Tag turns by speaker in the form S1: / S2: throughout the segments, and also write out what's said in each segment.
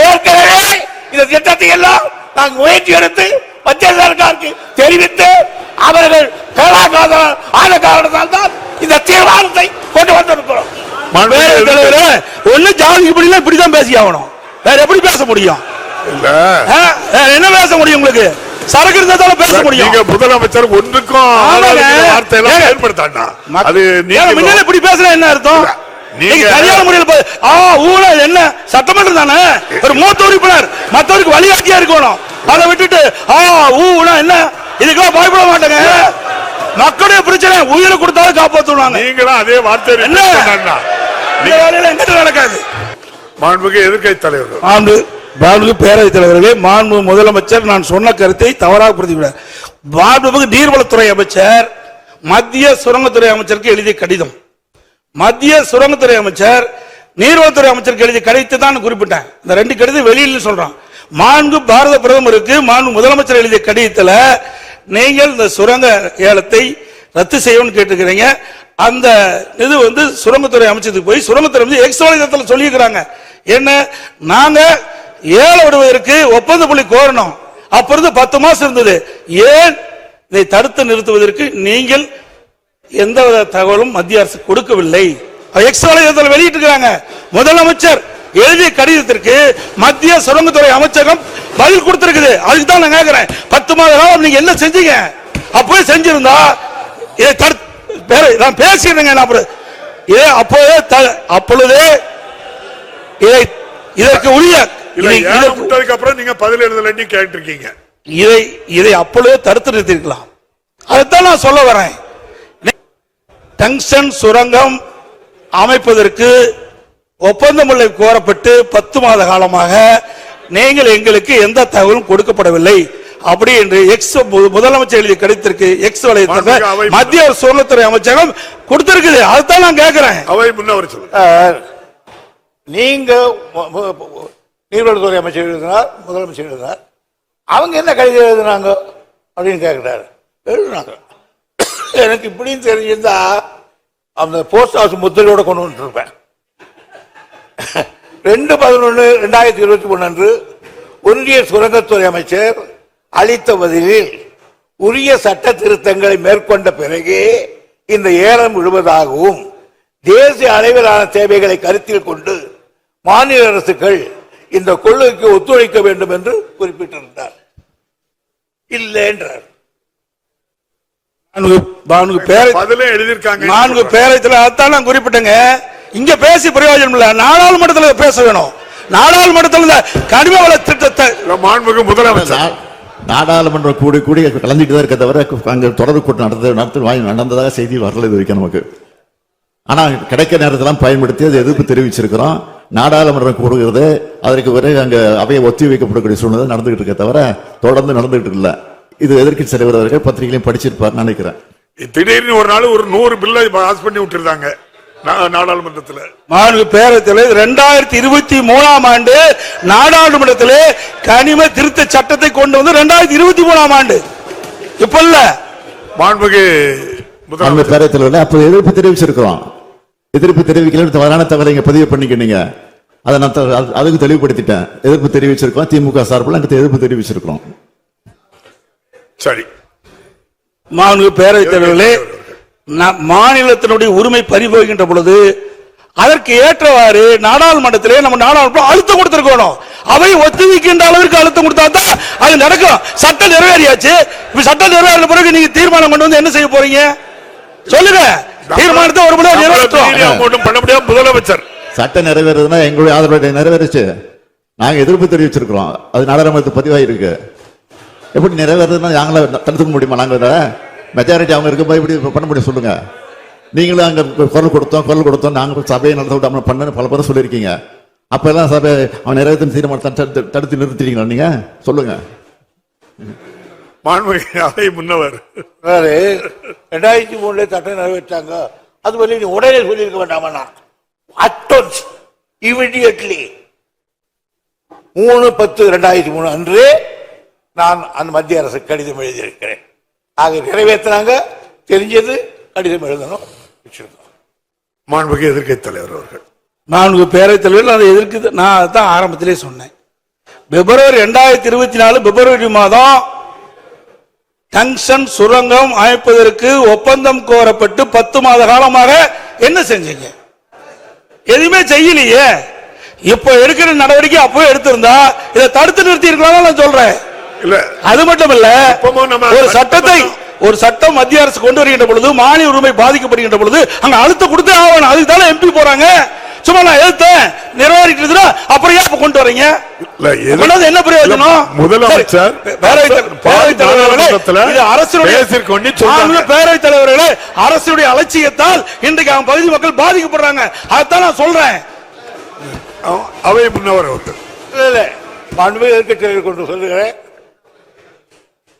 S1: ஏற்கனவே இந்த திட்டத்தை எல்லாம் நாங்கள் முயற்சி எடுத்து மத்திய சர்க்காருக்கு தெரிவித்து அவர்கள் ஆன காரணத்தால் தான் இந்த தீர்மானத்தை கொண்டு வந்திருக்கிறோம்.
S2: ஒண்ணு ஜாதி இப்படிலாம் இப்படிதான் பேசி ஆகணும் வேற எப்படி பேச முடியும்? என்ன பேச முடியும் உங்களுக்கு? சரக்கு இருந்தா பேச முடியும்.
S3: நீங்க முதலமைச்சர் ஒன்றுக்கும் வார்த்தையெல்லாம்
S2: ஏங்க.
S3: பயன்படுத்தாண்டா அது
S2: முன்னால இப்படி பேசுற என்ன அர்த்தம்?
S3: நீங்க-
S2: சரியான முறையில் பே- ஆ ஊழ என்ன? சட்டமன்றம் தானே? ஒரு மூத்த உறுப்பினர் மத்தவருக்கு வழிகாட்டியா இருக்கணும். அதை விட்டுட்டு ஆ ஊனா என்ன? இதுக்கெல்லாம் பயப்பட மாட்டேங்க. மக்களுடைய பிரச்சனை உயிரை கொடுத்தாலும் காப்பாத்துவாங்க.
S3: நீங்களும் அதே வார்த்தை
S2: என்ன? வேலையில எங்கிட்ட நடக்காது.
S3: மாண்புக்கு எதிர்க்கட்சி தலைவர்
S2: மாண்பு மாண்பு பேரவைத் தலைவர்களே மாண்பு முதலமைச்சர் நான் சொன்ன கருத்தை தவறாக பிரதிவிட மாண்புமிகு நீர்வளத்துறை அமைச்சர் மத்திய சுரங்கத்துறை அமைச்சருக்கு எழுதிய கடிதம். மத்திய சுரங்கத்துறை அமைச்சர் நீர்வளத்துறை அமைச்சருக்கு எழுதிய கடிதத்தை தான் குறிப்பிட்டேன் இந்த ரெண்டு கடிதம் வெளியில் சொல்றான். மாண்பு பாரத பிரதமருக்கு மாண்பு முதலமைச்சர் எழுதிய கடிதத்தில் நீங்கள் இந்த சுரங்க ஏலத்தை ரத்து செய்யணும்னு கேட்டுக்கிறீங்க அந்த இது வந்து சுரங்கத்துறை அமைச்சத்துக்கு போய் சுரங்கத்துறை வந்து எக்ஸ் சொல்லியிருக்கிறாங்க. என்ன? நாங்க ஏல விடுவதற்கு ஒப்பந்த புள்ளி கோரணும். அப்பொழுது பத்து மாசம் இருந்தது. ஏன் இதை தடுத்து நிறுத்துவதற்கு நீங்கள் எந்த வித தகவலும் மத்திய அரசு கொடுக்கவில்லை. எக்ஸ் வலைதளத்தில் வெளியிட்டிருக்கிறாங்க. முதலமைச்சர் எழுதிய கடிதத்திற்கு மத்திய சுரங்கத்துறை அமைச்சகம் பதில் கொடுத்திருக்குது. அதுக்கு தான் நான் கேட்கிறேன் பத்து மாத காலம் நீங்க என்ன செஞ்சீங்க? அப்பவே செஞ்சிருந்தா இதை தடுத்து பேர- நான் பேசிடுறேங்க நான் அப்புறம் இதை அப்போதே அப்பொழுதே இதை இதற்கு உரிய
S3: அப்புறம் நீங்க பதில் எழுதலன்னு கேட்டிருக்கீங்க.
S2: இதை இதை அப்பொழுதே தடுத்து நிறுத்திருக்கலாம் அதைத்தான் நான் சொல்ல வரேன். டங்ஸ்டன் சுரங்கம் அமைப்பதற்கு ஒப்பந்தமுல்லை கோரப்பட்டு பத்து மாத காலமாக நீங்கள் எங்களுக்கு எந்த தகவலும் கொடுக்கப்படவில்லை. அப்படி என்று எக்ஸ் மு- முதலமைச்சர் எழுதிய கடிதத்திற்கு எக்ஸ்
S3: அவை-
S2: மத்திய சுரங்கத்துறை அமைச்சகம் கொடுத்திருக்குது. அதுதான் நான் கேட்கிறேன்
S3: அவை முன்னவர்
S1: நீங்க நீர்வளத்துறை அமைச்சர் எழுதினார் முதலமைச்சர் எழுதினார். அவங்க என்ன கடிதம் எழுதினாங்க அப்படின்னு கேட்கிறாரு எழுதினாங்க. எனக்கு இப்படின்னு தெரிஞ்சிருந்தா அந்த போஸ்ட் ஹவுஸ் முத்திரையோட கொண்டு வந்துருப்பேன் ரெண்டு பதினொன்று ரெண்டாயிரத்தி இருபத்தி மூணு அன்று ஒன்றிய சுரங்கத்துறை அமைச்சர் அளித்த பதிலில் உரிய சட்ட திருத்தங்களை மேற்கொண்ட பிறகே இந்த ஏலம் விழுவதாகவும் தேசிய அளவிலான தேவைகளை கருத்தில் கொண்டு மாநில அரசுகள் இந்த கொள்கைக்கு ஒத்துழைக்க வேண்டும் என்று குறிப்பிட்டிருந்தார். இல்லை என்றார்
S2: நான்கு பேரை
S3: பதிலே எழுதியிருக்காங்க.
S2: நான்கு பேரத்தில் அதான் நான் குறிப்பிட்டேங்க. இங்க பேசி பிரயோஜனம் இல்ல. நாடாளுமன்றத்தில் பேச வேணும். நாடாளுமன்றத்தில் இந்த கனிம வள திட்டத்தை
S3: மாண்புமிகு முதலமைச்சர்.
S4: நாடாளுமன்றம் கூடி கூடி கலந்துட்டு தான் இருக்க தவிர அங்க தொடர்பு கூட்டம் நடந்தது நடத்து வாங்கி நடந்ததாக செய்தி வரல இது வரைக்கும் நமக்கு. ஆனா கிடைக்க நேரத்தெல்லாம் பயன்படுத்தி அது எதிர்ப்பு தெரிவிச்சிருக்கிறோம். நாடாளுமன்றம் கூடுகிறது. அதற்கு பிறகு அங்க அவையை ஒத்தி வைக்கப்படக்கூடிய சூழ்நிலை நடந்துகிட்டு இருக்க தவிர தொடர்ந்து நடந்துகிட்டு இல்ல. இது எதிர்க்கட்சி தலைவர் அவர்கள் பத்திரிகையிலையும் படிச்சிருப்பார் நினைக்கிறேன்.
S3: திடீர்னு ஒரு நாள் ஒரு நூறு பில்லை பாஸ் பண்ணி விட்டுருந்தாங்க நா- நாடாளுமன்றத்துல.
S2: மாண்பு பேரத்தில் ரெண்டாயிரத்தி இருபத்தி மூணாம் ஆண்டு நாடாளுமன்றத்திலே கனிம திருத்த சட்டத்தை கொண்டு வந்து ரெண்டாயிரத்தி இருபத்தி மூணாம் ஆண்டு. இப்ப இல்ல.
S3: முதலமைச்சர்.
S4: பேரத்தில் அப்ப எதிர்ப்பு தெரிவிச்சிருக்கிறோம். எதிர்ப்பு தெரிவிக்கல தவறான தகவலை இங்க பதிவு பண்ணிக்கினீங்க அதை நான் த- அது- அதுக்கு தெளிவுபடுத்திட்டேன். எதிர்ப்பு தெரிவிச்சிருக்கோம் திமுக சார்பில் அங்க எதிர்ப்பு தெரிவிச்சிருக்கிறோம்.
S3: சரி.
S2: மாண்பு பேரவைத் தலைவர்களே மாநிலத்தினுடைய உரிமை பறிபோகின்ற பொழுது அதற்கு ஏற்றவாறு நாடாளுமன்றத்திலே நம்ம நாடாளுமன்றம் அழுத்தம் கொடுத்திருக்கணும். அவை ஒத்திவைக்கின்ற அளவிற்கு அழுத்தம் கொடுத்தா தான் அது நடக்கும். சட்டம் நிறைவேறியாச்சு. இப்ப சட்டம் நிறைவேறின பிறகு நீங்க தீர்மானம் கொண்டு வந்து என்ன செய்ய போறீங்க? சொல்லுங்க. தீர்மானத்தை ஒரு முறை நிறைவேற்றுவோம்.
S3: ஒன்றும் பண்ண முடியாது முதலமைச்சர்.
S4: சட்டம் நிறைவேறதுன்னா எங்களுடைய ஆதரவு நிறைவேறுச்சு. நாங்க எதிர்ப்பு தெரிவிச்சிருக்கிறோம். அது நாடாளுமன்றத்து பதிவாயிருக்கு. எப்படி நிறைவேறதுன்னா நாங்கள தடுத்துக்க முடியுமா? நாங்க மெஜாரிட்டி அவங்க இருக்கும்போது எப்படி பண்ண முடியும் சொல்லுங்க. நீங்களும் அங்க குரல் கொடுத்தோம் குரல் கொடுத்தோம். நாங்க சபையை நடத்த விடாம பண்ண பல பேரும் சொல்லியிருக்கீங்க. அப்ப எல்லாம் சபை அவன் நிறைவேற்றும் தீர்மானத்தை தடுத்து- தடுத்து நிறுத்திட்டீங்களா நீங்க? சொல்லுங்க.
S3: மாண்புமிகு அவை முன்னவர்.
S1: ரெண்டாயிரத்தி மூணுல சட்டம் நிறைவேற்றாங்க. அது வரையும் நீ உடனே சொல்லியிருக்க வேண்டாமா அட்டோன்ஸ் இமிடியட்லி மூணு பத்து ரெண்டாயிரத்தி மூணு அன்று நான் அந்த மத்திய அரசு கடிதம் எழுதியிருக்கிறேன். ஆக நிறைவேற்றினாங்க. தெரிஞ்சது கடிதம் எழுதணும் வச்சிருக்கோம்
S3: மாண்புமிகு எதிர்க்கட்சி தலைவர் அவர்கள்.
S2: நான்கு பேரவைத் தலைவர்கள் அதை எதிர்க்குது நான் அதான் ஆரம்பத்திலே சொன்னேன். பிப்ரவரி ரெண்டாயிரத்தி இருபத்தி நாலு பிப்ரவரி மாதம் டங்ஷன் சுரங்கம் அமைப்பதற்கு ஒப்பந்தம் கோரப்பட்டு பத்து மாத காலமாக என்ன செஞ்சீங்க? எதுவுமே செய்யலையே. இப்ப எடுக்கிற நடவடிக்கை அப்பவே எடுத்திருந்தா இதை தடுத்து நிறுத்தி இருக்கலாம் நான் சொல்றேன். அது மட்டும்
S3: நம்ம
S2: ஒரு சட்டத்தை ஒரு சட்டம் மத்திய அரசு கொண்டு வருகின்ற பொழுது மானிய உரிமை பாதிக்கப்படுகின்ற பொழுது அங்க அழுத்த கொடுத்தே ஆகணும். அதுக்கு தானே எம்பி போறாங்க. சும்மா நான் எழுத்தேன். நிறைவேறிட்டு அப்புறம் ஏன் இப்ப கொண்டு வரீங்க? என்ன பிரயோஜனம்?
S3: இல்ல, முதலமைச்சர்
S2: சரி, பேரவைத் தலைவர், பேரவைத் தலைவர்களே, அரசுடைய பேரவைத் தலைவர்களே அரசுடைய அலட்சியத்தால் இன்றைக்கு அவன் பகுதி மக்கள் பாதிக்கப்படுறாங்க. அதைத்தான் நான் சொல்றேன்.
S3: அவ- முன்னவர்
S1: இல்ல இல்ல. மாண்புமிகு எதிர்க்கட்சிகள் கொண்டு சொல்லுகிறேன்.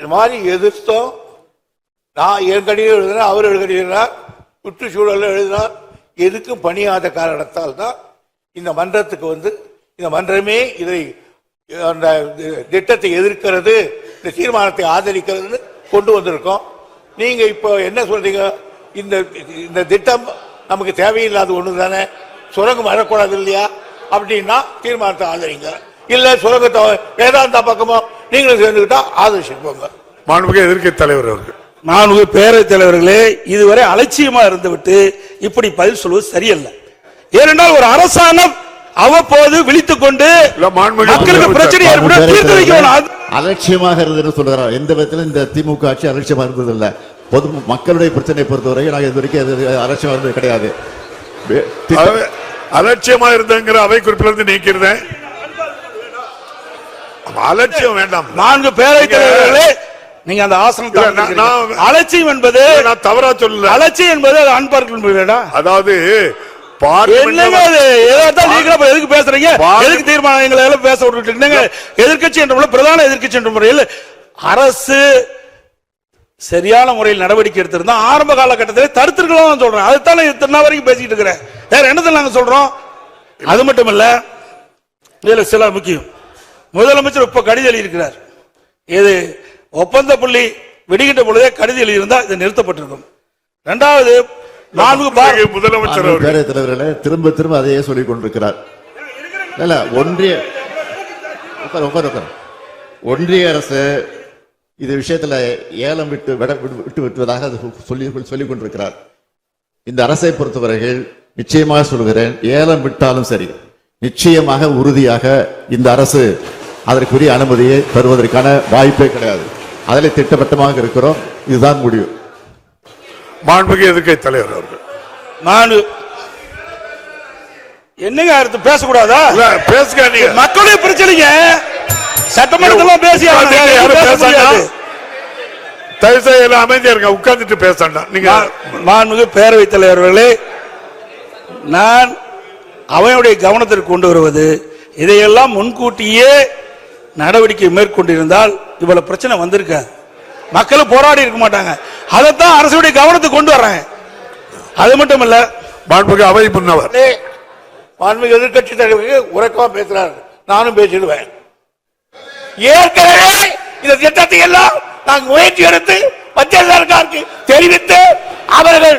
S1: இது மாதிரி எதிர்த்தோம் நான் என் கடிதம் எழுதினேன் அவர் எழுதினார் சுற்றுச்சூழல் எழுதினார் எதுக்கும் பணியாத காரணத்தால் தான் இந்த மன்றத்துக்கு வந்து இந்த மன்றமே இதை அந்த திட்டத்தை எதிர்க்கிறது இந்த தீர்மானத்தை ஆதரிக்கிறது கொண்டு வந்திருக்கோம். நீங்க இப்போ என்ன சொல்றீங்க? இந்த இந்த திட்டம் நமக்கு தேவையில்லாத ஒன்று தானே சுரங்கம் வரக்கூடாது இல்லையா? அப்படின்னா தீர்மானத்தை ஆதரிங்க. இல்ல சுரங்கத்தை வேதாந்தா பக்கமோ நீங்களும் சேர்ந்துக்கிட்டா ஆதரிச்சுக்கோங்க
S3: மாண்புமிகு எதிர்க்கட்சி தலைவர் அவர்கள்.
S2: உங்க பேரவைத் தலைவர்களே இதுவரை அலட்சியமா இருந்துவிட்டு இப்படி பதில் சொல்வது சரியல்ல. ஏனென்றால் ஒரு அரசாங்கம் அவ்வப்போது விழித்துக் கொண்டு
S3: மாண்புமிகு
S2: மக்களுக்கு பிரச்சனை தீர்த்து வைக்கணும்.
S4: அலட்சியமாக இருந்ததுன்னு சொல்லுகிறார். எந்த விதத்திலும் இந்த திமுக ஆட்சி அலட்சியமா இருந்தது இல்ல பொது மக்களுடைய பிரச்சனையை பொறுத்தவரை நாங்கள் இது வரைக்கும் அலட்சியம் இருந்தது கிடையாது.
S3: அலட்சியமா இருந்தங்கிற அவை குறிப்பில இருந்து நீக்கிறேன் அலட்சியம் வேண்டாம்.
S2: நான்கு பேரவைத் தலைவர்களே நீங்க அந்த ஆசனம் அலட்சியம் என்பது
S3: நான் தவறா சொல்லல.
S2: அலட்சியம் என்பது அன்பார்க்கணும்
S3: அதாவது
S2: எதுக்கு பேசுறீங்க? எதுக்கு தீர்மானம்? எங்களை எல்லாம் பேச விட்டுட்டு என்னங்க? எதிர்க்கட்சி என்ற பிரதான எதிர்க்கட்சி என்ற முறையில் அரசு சரியான முறையில் நடவடிக்கை எடுத்திருந்தா ஆரம்ப காலகட்டத்தில் தடுத்திருக்கலாம் சொல்றேன். அதுதான் இத்தனை வரைக்கும் பேசிட்டு இருக்கிறேன். வேற என்னத்தை நாங்க சொல்றோம்? அது மட்டும் இல்ல இதுல சில முக்கியம். முதலமைச்சர் இப்ப கடிதம் எழுதியிருக்கிறார். இது ஒப்பந்த புள்ளி வெடிக்கின்ற பொழுதே கடிதம் எழுதியிருந்தா இது நிறுத்தப்பட்டிருக்கும். இரண்டாவது நான்கு பார்
S3: முதலமைச்சர்
S4: தலைவர்களே திரும்ப திரும்ப அதையே சொல்லிக் கொண்டிருக்கிறார். இல்ல ஒன்றிய உட்கார் உட்கார் உட்கார். ஒன்றிய அரசு இது விஷயத்துல ஏலம் விட்டு விட விட்டு விட்டு விட்டுவதாக அது சொல்லி சொல்லிக் கொண்டிருக்கிறார். இந்த அரசை பொறுத்தவரையில் நிச்சயமாக சொல்கிறேன் ஏலம் விட்டாலும் சரி நிச்சயமாக உறுதியாக இந்த அரசு அதற்குரிய அனுமதியை தருவதற்கான வாய்ப்பே கிடையாது. அதில் திட்டவட்டமாக இருக்கிறோம். இதுதான் முடிவு.
S3: மாண்புமிகு எதிர்க்கட்சி தலைவர் அவர்கள்.
S2: நான் என்னங்க அடுத்து பேசக்கூடாதா?
S3: பேசுங்க நீங்க
S2: மக்களுடைய பிரச்சனைங்க. சட்டமன்றத்துல பேசி.
S3: தயவு செய்து அமைதியா இருங்க. உட்கார்ந்துட்டு பேசண்டா நீங்க
S2: மாண்புமிகு பேரவைத் தலைவர்களே நான் அவையுடைய கவனத்திற்கு கொண்டு வருவது இதையெல்லாம் முன்கூட்டியே நடவடிக்கை மேற்கொண்டிருந்தால் இவ்வளவு பிரச்சனை வந்திருக்காது மக்கள் போராடி இருக்க மாட்டாங்க. அதைத்தான் அரசுடைய கவனத்துக்கு கொண்டு வர்றேன் அது மட்டும் இல்ல
S3: மாண்புமிகு அவை முன்னவர்.
S1: மாண்புமிகு எதிர்க்கட்சி தலைவருக்கு உறக்கமா பேசுறாரு. நானும் பேசிடுவேன். ஏற்கனவே இந்த திட்டத்தை எல்லாம் நாங்கள் முயற்சி எடுத்து மத்திய சர்க்காருக்கு தெரிவித்து அவர்கள்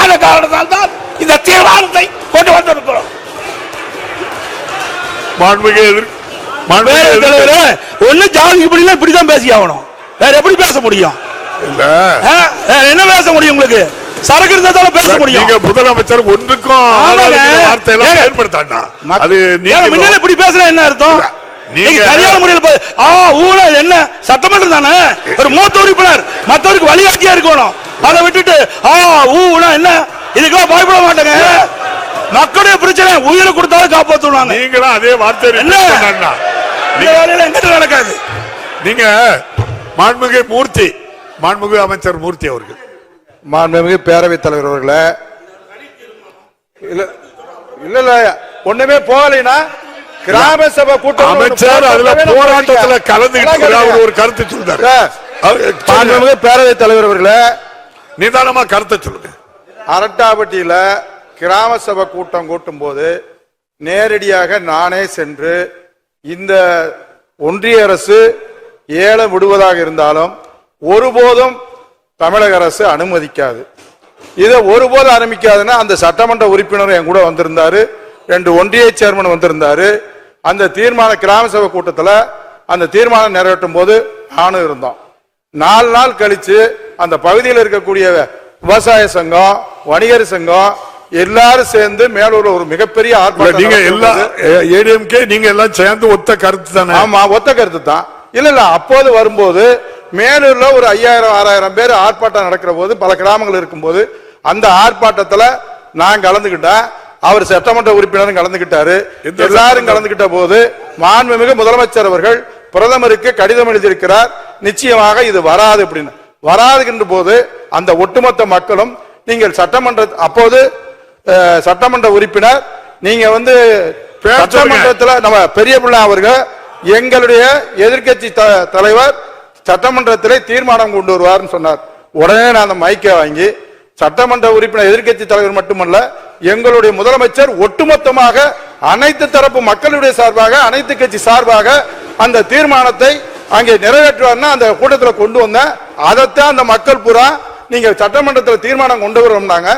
S1: ஆன காரணத்தால் தான் இந்த தீர்மானத்தை கொண்டு வந்திருக்கிறோம்.
S3: மாண்புமிகு
S2: தலைவரே. ஒண்ணு ஜாதி இப்படிலாம் இப்படிதான் பேசி ஆகணும் வேற எப்படி பேச முடியும்? என்ன பேச முடியும் உங்களுக்கு? சரக்கு இருந்தாலும் பேச முடியும்.
S3: நீங்க முதலமைச்சர் ஒன்றுக்கும் வார்த்தையெல்லாம். பயன்படுத்தாண்டா அது
S2: முன்னால இப்படி பேசுற என்ன அர்த்தம்?
S3: நீங்க-
S2: சரியான முறையில் ஆ ஊழல் என்ன? சட்டமன்றம் தானே? ஒரு மூத்த உறுப்பினர் மத்தவருக்கு வழிகாட்டியா இருக்கணும். அதை விட்டுட்டு ஆ ஊனா என்ன? இதுக்கெல்லாம் பயப்பட மாட்டாங்க. மக்களுடைய பிரச்சனை உயிரை கொடுத்தாலும் காப்பாத்துவாங்க
S3: நீங்களும் அதே வார்த்தை
S2: என்ன? இந்த வேலையில எங்கிட்ட நடக்காது.
S3: நீங்க மாண்புமிகு மூர்த்தி மாண்புமிகு அமைச்சர் மூர்த்தி அவர்கள்.
S5: மாண்புமிகு பேரவைத் தலைவர் அவர்களே. இல்ல இல்ல இல்ல ஒண்ணுமே போகலைன்னா கிராம சபை கூட்டம்
S3: அமைச்சர் அதுல போராட்டத்துல. கலந்துகிட்டு அவர் ஒரு. கருத்து சொல்றாரு.
S5: பேரவைத் தலைவர் அவர்களே.
S3: நிதானமா கருத்தை சொல்லுங்க.
S5: அரட்டாப்பட்டியில கிராம சபை கூட்டம் கூட்டும் போது நேரடியாக நானே சென்று இந்த ஒன்றிய அரசு ஏலம் விடுவதாக இருந்தாலும் ஒருபோதும் தமிழக அரசு அனுமதிக்காது. இதை ஒருபோதும் அனுமதிக்காதுன்னா அந்த சட்டமன்ற உறுப்பினர் என் கூட வந்திருந்தாரு ரெண்டு ஒன்றிய சேர்மன் வந்திருந்தாரு. அந்த தீர்மான கிராம சபை கூட்டத்தில் அந்த தீர்மானம் நிறைவேற்றும் போது நானும் இருந்தோம். நாலு நாள் கழிச்சு அந்த பகுதியில் இருக்கக்கூடிய விவசாய சங்கம் வணிகர் சங்கம் எல்லாரும் சேர்ந்து மேலூர்ல ஒரு மிகப்பெரிய ஆர்ப்பாட்டம்
S3: நீங்க எல்லா ஏடிஎம்கே நீங்க எல்லாம் சேர்ந்து ஒத்த கருத்து தானே?
S5: ஆமா ஒத்த கருத்து தான். இல்ல இல்ல அப்போது வரும்போது மேலூர்ல ஒரு ஐயாயிரம் ஆறாயிரம் பேர் ஆர்ப்பாட்டம் நடக்கிற போது பல கிராமங்கள் இருக்கும்போது அந்த ஆர்ப்பாட்டத்துல நான் கலந்துகிட்டேன் அவர் சட்டமன்ற உறுப்பினரும் கலந்துகிட்டாரு. எல்லாரும் கலந்துகிட்ட போது மாண்புமிகு முதலமைச்சர் அவர்கள் பிரதமருக்கு கடிதம் எழுதியிருக்கிறார் நிச்சயமாக இது வராது அப்படின்னு. வராதுகின்ற போது அந்த ஒட்டுமொத்த மக்களும் நீங்கள் சட்டமன்ற அப்போது சட்டமன்ற உறுப்பினர் நீங்க வந்து. சட்டமன்றத்துல நம்ம பெரிய பிள்ளை அவர்கள் எங்களுடைய எதிர்க்கட்சி த- தலைவர் சட்டமன்றத்திலே தீர்மானம் கொண்டு வருவார்னு சொன்னார். உடனே நான் அந்த மைக்கை வாங்கி சட்டமன்ற உறுப்பினர் எதிர்க்கட்சி தலைவர் மட்டுமல்ல எங்களுடைய முதலமைச்சர் ஒட்டுமொத்தமாக அனைத்து தரப்பு மக்களுடைய சார்பாக அனைத்து கட்சி சார்பாக அந்த தீர்மானத்தை அங்கே நிறைவேற்றுவார்னா அந்த கூட்டத்தில் கொண்டு வந்தேன். அதைத்தான் அந்த மக்கள் பூரா நீங்க சட்டமன்றத்தில் தீர்மானம் கொண்டு வரோம்னாங்க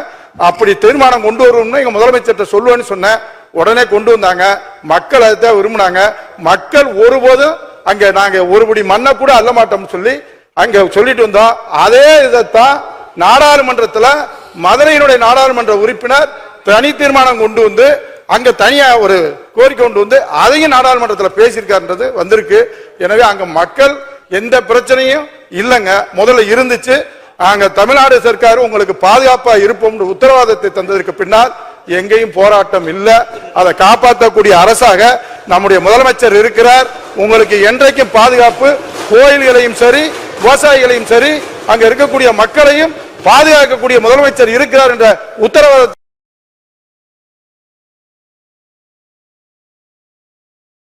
S5: அப்படி தீர்மானம் கொண்டு வருவோம்னு எங்க முதலமைச்சர்கிட்ட சொல்லுவேன்னு சொன்னேன். உடனே கொண்டு வந்தாங்க. மக்கள் அதைத்தான் விரும்பினாங்க. மக்கள் ஒருபோதும் அங்க நாங்க ஒருபடி மண்ணை கூட அள்ள மாட்டோம்னு சொல்லி அங்க சொல்லிட்டு வந்தோம். அதே இதைத்தான் நாடாளுமன்றத்துல மதுரையினுடைய நாடாளுமன்ற உறுப்பினர் தனி தீர்மானம் கொண்டு வந்து அங்க தனியா ஒரு கோரிக்கை கொண்டு வந்து அதையும் நாடாளுமன்றத்தில் பேசியிருக்காருன்றது வந்திருக்கு. எனவே அங்க மக்கள் எந்த பிரச்சனையும் இல்லைங்க. முதல்ல இருந்துச்சு. நாங்க தமிழ்நாடு சர்க்கார் உங்களுக்கு பாதுகாப்பா இருப்போம் உத்தரவாதத்தை தந்ததற்கு பின்னால் எங்கேயும் போராட்டம் இல்லை. அதை காப்பாற்றக்கூடிய அரசாக நம்முடைய முதலமைச்சர் இருக்கிறார். உங்களுக்கு என்றைக்கும் பாதுகாப்பு கோயில்களையும் சரி விவசாயிகளையும் சரி அங்க இருக்கக்கூடிய மக்களையும் பாதுகாக்கக்கூடிய முதலமைச்சர் இருக்கிறார் என்ற உத்தரவாதத்தை